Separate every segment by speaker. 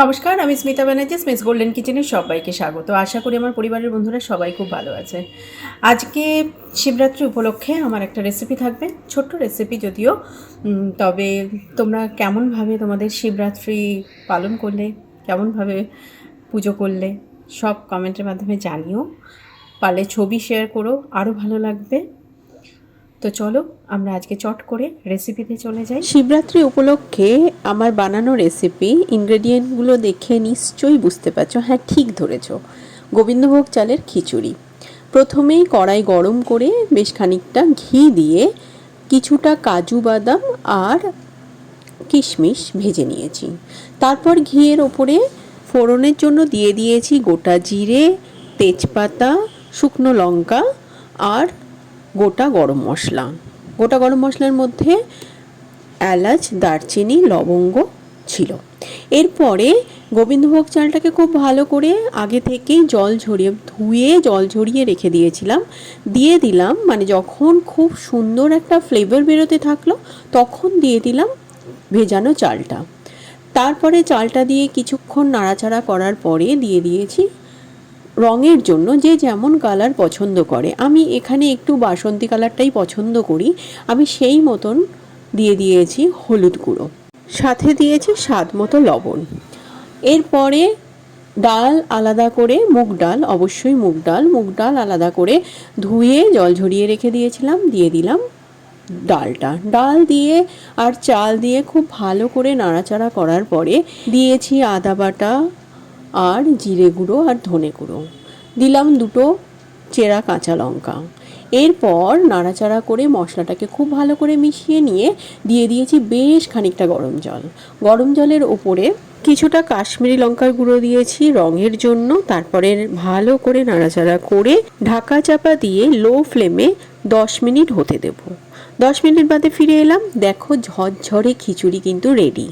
Speaker 1: নমস্কার, আমি স্মিতা ব্যানার্জি স্মিস গোল্ডেন কিচেনে সবাইকে স্বাগত। আশা করি আমার পরিবারের বন্ধুরা সবাই খুব ভালো আছে। আজকে শিবরাত্রি উপলক্ষে আমার একটা রেসিপি থাকবে, ছোট্ট রেসিপি যদিও। তবে তোমরা কেমনভাবে তোমাদের শিবরাত্রি পালন করলে, কেমনভাবে পুজো করলে, সব কমেন্টের মাধ্যমে জানিও। পারলে ছবি শেয়ার করো, আরও ভালো লাগবে। তো চলো, আমরা আজকে চট করে রেসিপিতে চলে যাই। শিবরাত্রি উপলক্ষে আমার বানানো রেসিপি ইনগ্রেডিয়েন্টগুলো দেখে নিশ্চয়ই বুঝতে পারছ। হ্যাঁ ঠিক ধরেছো। গোবিন্দভোগ চালের খিচুড়ি। প্রথমেই কড়াই গরম করে বেশ খানিকটা ঘি দিয়ে কিছুটা কাজু বাদাম আর কিশমিশ ভেজে নিয়েছি। তারপর ঘিয়ের ওপরে ফোড়নের জন্য দিয়ে দিয়েছি গোটা জিরে, তেজপাতা, শুকনো লঙ্কা আর গোটা গরম মশলা। গোটা গরম মশলার মধ্যে এলাচ, দারচিনি, লবঙ্গ ছিল। এরপরে গোবিন্দভোগ চালটাকে খুব ভালো করে আগে থেকেই জল ঝরিয়ে, ধুয়ে জল ঝরিয়ে রেখে দিয়েছিলাম। দিয়ে দিলাম মানে যখন খুব সুন্দর একটা ফ্লেভার বেরোতে থাকল, তখন দিয়ে দিলাম ভেজানো চালটা। তারপরে চালটা দিয়ে কিছুক্ষণ নাড়াচাড়া করার পরে দিয়ে দিয়েছি রঙের জন্য যে যেমন কালার পছন্দ করে, আমি এখানে একটু বাসন্তী কালারটাই পছন্দ করি। আমি সেই মতন দিয়ে দিয়েছি হলুদ গুঁড়ো। সাথে দিয়েছি স্বাদ মতো লবণ। এরপরে ডাল আলাদা করে, মুগ ডাল, অবশ্যই মুগ ডাল। মুগ ডাল আলাদা করে ধুয়ে জল ঝরিয়ে রেখে দিয়েছিলাম, দিয়ে দিলাম ডালটা। ডাল দিয়ে আর চাল দিয়ে খুব ভালো করে নাড়াচাড়া করার পরে দিয়েছি আদা বাটা আর জিরে গুঁড়ো আর ধনে গুঁড়ো। দিলাম দুটো চেরা কাঁচা লঙ্কা। এরপর নাড়াচাড়া করে মশলাটাকে খুব ভালো করে মিশিয়ে নিয়ে দিয়ে দিয়েছি বেশ খানিকটা গরম জল। গরম জলের ওপরে কিছুটা কাশ্মীরি লঙ্কার গুঁড়ো দিয়েছি রঙের জন্য। তারপরে ভালো করে নাড়াচাড়া করে ঢাকা চাপা দিয়ে লো ফ্লেমে দশ মিনিট হতে দেব। দশ মিনিট বাদে ফিরে এলাম। দেখো ঝরঝরে খিচুড়ি কিন্তু রেডি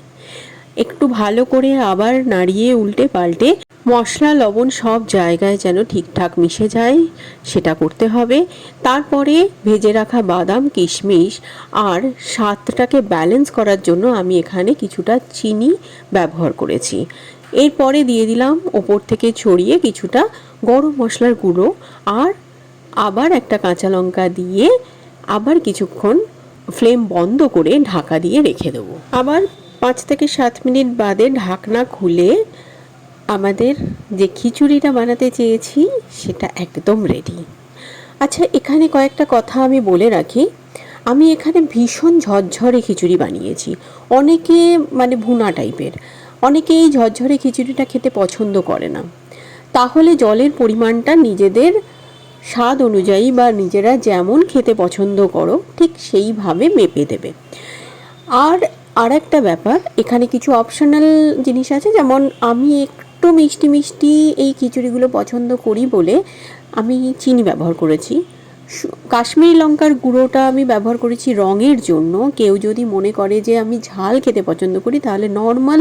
Speaker 1: একটু ভালো করে আবার নাড়িয়ে উল্টে পাল্টে মশলা, লবণ সব জায়গায় যেন ঠিকঠাক মিশে যায়, সেটা করতে হবে। তারপরে ভেজে রাখা বাদাম, কিশমিশ আর স্বাদটাকে ব্যালেন্স করার জন্য আমি এখানে কিছুটা চিনি ব্যবহার করেছি। এরপরে দিয়ে দিলাম ওপর থেকে ছড়িয়ে কিছুটা গরম মশলার গুঁড়ো আর আবার একটা কাঁচা লঙ্কা দিয়ে আবার কিছুক্ষণ ফ্লেম বন্ধ করে ঢাকা দিয়ে রেখে দেবো। আবার পাঁচ থেকে সাত মিনিট বাদে ঢাকনা খুলে আমাদের যে খিচুড়িটা বানাতে চেয়েছি, সেটা একদম রেডি আচ্ছা এখানে কয়েকটা কথা আমি বলে রাখি। আমি এখানে ভীষণ ঝরঝরে খিচুড়ি বানিয়েছি। অনেকে মানে ভুনা টাইপের অনেকে এই ঝরঝরে খিচুড়িটা খেতে পছন্দ করে না। তাহলে জলের পরিমাণটা নিজেদের স্বাদ অনুযায়ী বা নিজেরা যেমন খেতে পছন্দ করো, ঠিক সেইভাবে মেপে দেবে। আর আর একটা ব্যাপার, এখানে কিছু অপশনাল জিনিস আছে, যেমন আমি একটু মিষ্টি মিষ্টি এই খিচুড়িগুলো পছন্দ করি বলে আমি চিনি ব্যবহার করেছি। কাশ্মীরি লঙ্কার গুঁড়োটা আমি ব্যবহার করেছি রঙের জন্য। কেউ যদি মনে করে যে আমি ঝাল খেতে পছন্দ করি, তাহলে নর্মাল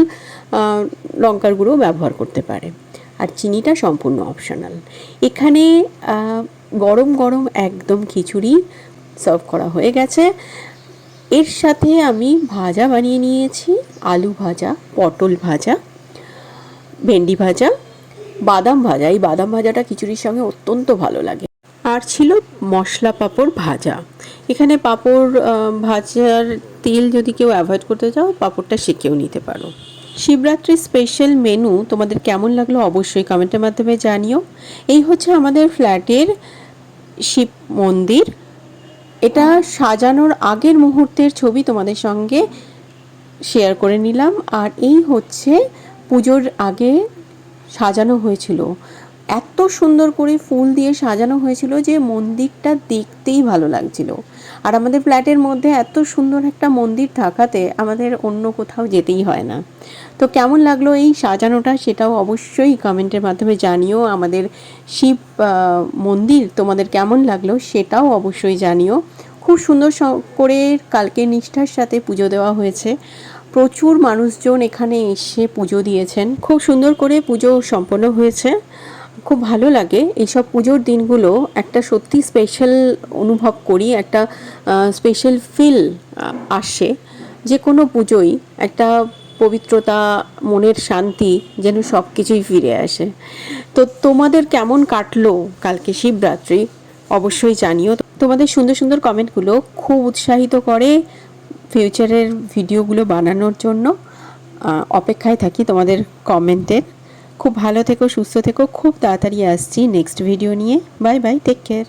Speaker 1: লঙ্কার গুঁড়ো ব্যবহার করতে পারে। আর চিনিটা সম্পূর্ণ অপশনাল এখানে গরম গরম একদম খিচুড়ি সার্ভ করা হয়ে গেছে। এর সাথে আমি ভাজা বানিয়ে নিয়েছি, আলু ভাজা, পটল ভাজা, ভেন্ডি ভাজা, বাদাম ভাজা। এই বাদাম ভাজাটা খিচুড়ির সঙ্গে অত্যন্ত ভালো লাগে। আর ছিল মশলা পাঁপড় ভাজা। এখানে পাঁপড় ভাজার তেল যদি কেউ অ্যাভয়েড করতে চাও, পাঁপড়টা সেকেও নিতে পারো। শিবরাত্রি স্পেশাল মেনু তোমাদের কেমন লাগল অবশ্যই কমেন্টের মাধ্যমে জানিও। এই হচ্ছে আমাদের ফ্ল্যাটের শিব মন্দির। এটা সাজানোর আগের মুহূর্তের ছবি তোমাদের সঙ্গে শেয়ার করে নিলাম। আর এই হচ্ছে পুজোর আগে সাজানো হয়েছিল। এত সুন্দর করে ফুল দিয়ে সাজানো হয়েছিল যে মন্দিরটা দেখতেই ভালো লাগছিল। আর আমাদের ফ্ল্যাটের মধ্যে এত সুন্দর একটা মন্দির থাকাতে আমাদের অন্য কোথাও যেতেই হয় না। তো কেমন লাগল এই সাজানোটা সেটাও অবশ্যই কমেন্টের মাধ্যমে জানিও। আমাদের শিব মন্দির তোমাদের কেমন লাগল সেটাও অবশ্যই জানিও। খুব সুন্দর করে কালকে নিষ্ঠার সাথে পুজো দেওয়া হয়েছে। প্রচুর মানুষজন এখানে এসে পুজো দিয়েছেন। খুব সুন্দর করে পুজো সম্পন্ন হয়েছে। খুব ভালো লাগে। এইসব পুজোর দিনগুলো একটা সত্যি স্পেশাল অনুভব করি, একটা স্পেশাল ফিল আসে। যে কোনো পুজোই একটা পবিত্রতা, মনের শান্তি যেন সব কিছুই ফিরে আসে। তো তোমাদের কেমন কাটলো কালকে শিবরাত্রি? অবশ্যই জানিও। তোমাদের সুন্দর সুন্দর কমেন্টগুলো খুব উৎসাহিত করে ফিউচারের ভিডিওগুলো বানানোর জন্য অপেক্ষায় থাকি তোমাদের কমেন্টের। খুব ভালো থেকো, সুস্থ থেকো। খুব তাড়াতাড়ি আসছি নেক্সট ভিডিও নিয়ে। Bye bye take care